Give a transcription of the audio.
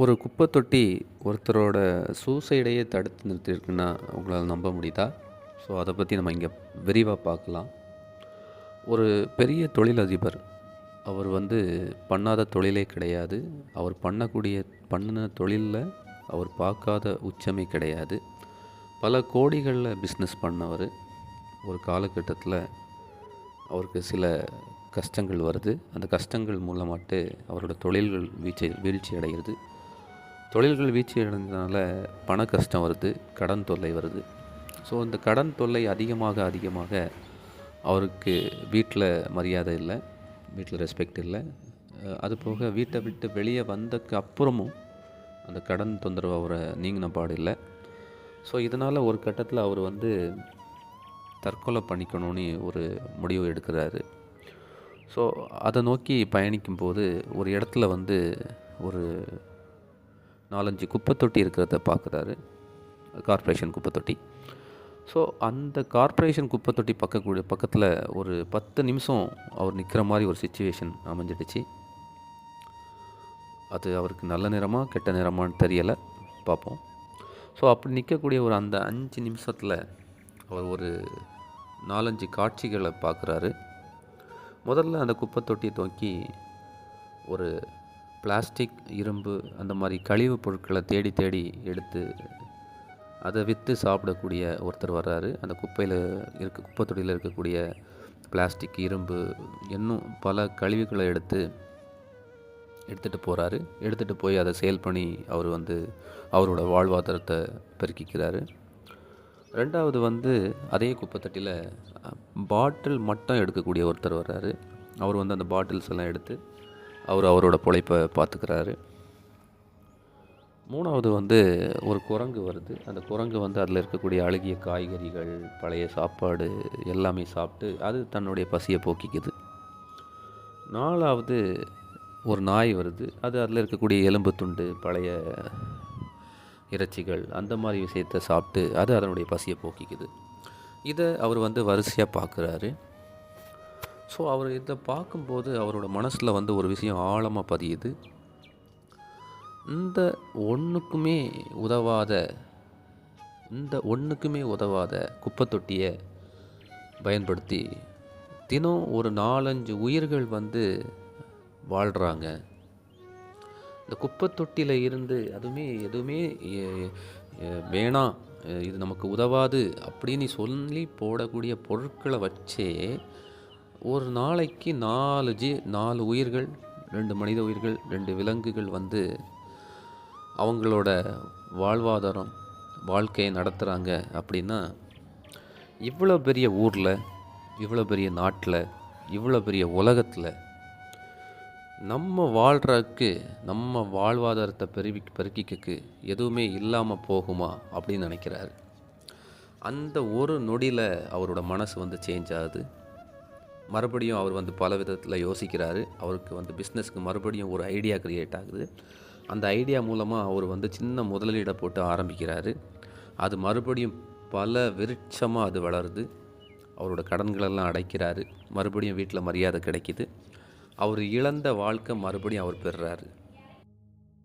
ஒரு குப்பை தொட்டி ஒருத்தரோட சூசைடையே தடுத்து நிறுத்தியிருக்குன்னா உங்களால் நம்ப முடியுதா? ஸோ அதை பற்றி நம்ம இங்கே விரிவாக பார்க்கலாம். ஒரு பெரிய தொழிலதிபர் அவர் வந்து பண்ணாத தொழிலே கிடையாது. அவர் பண்ணக்கூடிய பண்ணின தொழிலில் அவர் பார்க்காத உச்சமே கிடையாது. பல கோடிகளில் பிஸ்னஸ் பண்ணவர் ஒரு காலகட்டத்தில் அவருக்கு சில கஷ்டங்கள் வருது. அந்த கஷ்டங்கள் மூலமாட்டு அவரோட தொழில்கள் வீழ்ச்சி வீழ்ச்சி அடைகிறது தொழில்கள் வீழ்ச்சி அடைந்ததுனால பண கஷ்டம் வருது கடன் தொல்லை வருது. ஸோ இந்த கடன் தொல்லை அதிகமாக அதிகமாக அவருக்கு வீட்டில் மரியாதை இல்லை வீட்டில் ரெஸ்பெக்ட் இல்லை. அதுபோக வீட்டை விட்டு வெளியே வந்ததுக்கு அப்புறமும் அந்த கடன் தொந்தரவு அவரை நீங்கின பாடு இல்லை. ஸோ இதனால் ஒரு கட்டத்தில் அவர் வந்து தற்கொலை பண்ணிக்கணும்னு ஒரு முடிவு எடுக்கிறாரு. ஸோ அதை நோக்கி பயணிக்கும்போது ஒரு இடத்துல வந்து ஒரு நாலஞ்சு குப்பை தொட்டி இருக்கிறத பார்க்குறாரு. கார்ப்பரேஷன் குப்பை தொட்டி ஸோ அந்த கார்ப்பரேஷன் குப்பை தொட்டி பக்கக்கூடிய பக்கத்தில் ஒரு பத்து நிமிஷம் அவர் நிற்கிற மாதிரி ஒரு சுச்சுவேஷன் அமைஞ்சிடுச்சு. அது அவருக்கு நல்ல நேரமா கெட்ட நேரமான்னு தெரியலை. பார்ப்போம். ஸோ அப்படி நிற்கக்கூடிய ஒரு அந்த அஞ்சு நிமிஷத்தில் அவர் ஒரு நாலஞ்சு காட்சிகளை பார்க்குறாரு. முதல்ல அந்த குப்பை தொட்டியை தோக்கி ஒரு பிளாஸ்டிக் இரும்பு அந்த மாதிரி கழிவுப் பொருட்களை தேடி தேடி எடுத்து அதை விற்று சாப்பிடக்கூடிய ஒருத்தர் வர்றாரு. அந்த குப்பையில் இருக்க குப்பை தொட்டியில் இருக்கக்கூடிய பிளாஸ்டிக் இரும்பு இன்னும் பல கழிவுகளை எடுத்து எடுத்துகிட்டு போகிறாரு எடுத்துகிட்டு போய் அதை சேல் பண்ணி அவர் வந்து அவரோட வாழ்வாதாரத்தை பெருக்கிக்கிறாரு. ரெண்டாவது வந்து அதே குப்பைத்தட்டியில் பாட்டில் மட்டும் எடுக்கக்கூடிய ஒருத்தர் வர்றாரு. அவர் வந்து அந்த பாட்டில்ஸ் எல்லாம் எடுத்து அவர் அவரோட பொழைப்பை பார்த்துக்கிறாரு. மூணாவது வந்து ஒரு குரங்கு வருது. அந்த குரங்கு வந்து அதில் இருக்கக்கூடிய அழுகிய காய்கறிகள் பழைய சாப்பாடு எல்லாமே சாப்பிட்டு அது தன்னுடைய பசியை போக்கிக்குது. நாலாவது ஒரு நாய் வருது. அது அதில் இருக்கக்கூடிய எலும்பு துண்டு பழைய இறைச்சிகள் அந்த மாதிரி விஷயத்தை சாப்பிட்டு அது அதனுடைய பசியை போக்கிக்குது. இதை அவர் வந்து வரிசையாக பார்க்குறாரு. ஸோ அவர் இதை பார்க்கும்போது அவரோட மனசில் வந்து ஒரு விஷயம் ஆழமாக பதியுது. இந்த ஒன்றுக்குமே உதவாத இந்த ஒன்றுக்குமே உதவாத குப்பை தொட்டியை பயன்படுத்தி தினம் ஒரு நாலஞ்சு உயிர்கள் வந்து வாழ்கிறாங்க இந்த குப்பை தொட்டியில் இருந்து அதுவுமே எதுவுமே வேணாம் இது நமக்கு உதவாது அப்படின்னு சொல்லி போடக்கூடிய பொருட்களை வச்சே ஒரு நாளைக்கு நாலு ஜி நாலு உயிர்கள் ரெண்டு மனித உயிர்கள் ரெண்டு விலங்குகள் வந்து அவங்களோட வாழ்வாதாரம் வாழ்க்கையை நடத்துகிறாங்க அப்படின்னா இவ்வளோ பெரிய ஊரில் இவ்வளோ பெரிய நாட்டில் இவ்வளோ பெரிய உலகத்தில் நம்ம வாழ்கிறதுக்கு நம்ம வாழ்வாதாரத்தை பெருவி பெருக்கிக்கு எதுவுமே இல்லாமல் போகுமா அப்படின்னு நினைக்கிறாரு. அந்த ஒரு நொடியில் அவரோட மனசு வந்து சேஞ்ச் ஆகுது. மறுபடியும் அவர் வந்து பல விதத்தில் யோசிக்கிறாரு. அவருக்கு வந்து பிஸ்னஸ்க்கு மறுபடியும் ஒரு ஐடியா க்ரியேட் ஆகுது. அந்த ஐடியா மூலமாக அவர் வந்து சின்ன முதலீடை போட்டு ஆரம்பிக்கிறாரு. அது மறுபடியும் பல விருட்சமாக அது வளருது. அவரோட கடன்களெல்லாம் அடைக்கிறாரு. மறுபடியும் வீட்டில் மரியாதை கிடைக்கிது. அவர் இழந்த வாழ்க்கை மறுபடியும் அவர் பெறுறாரு.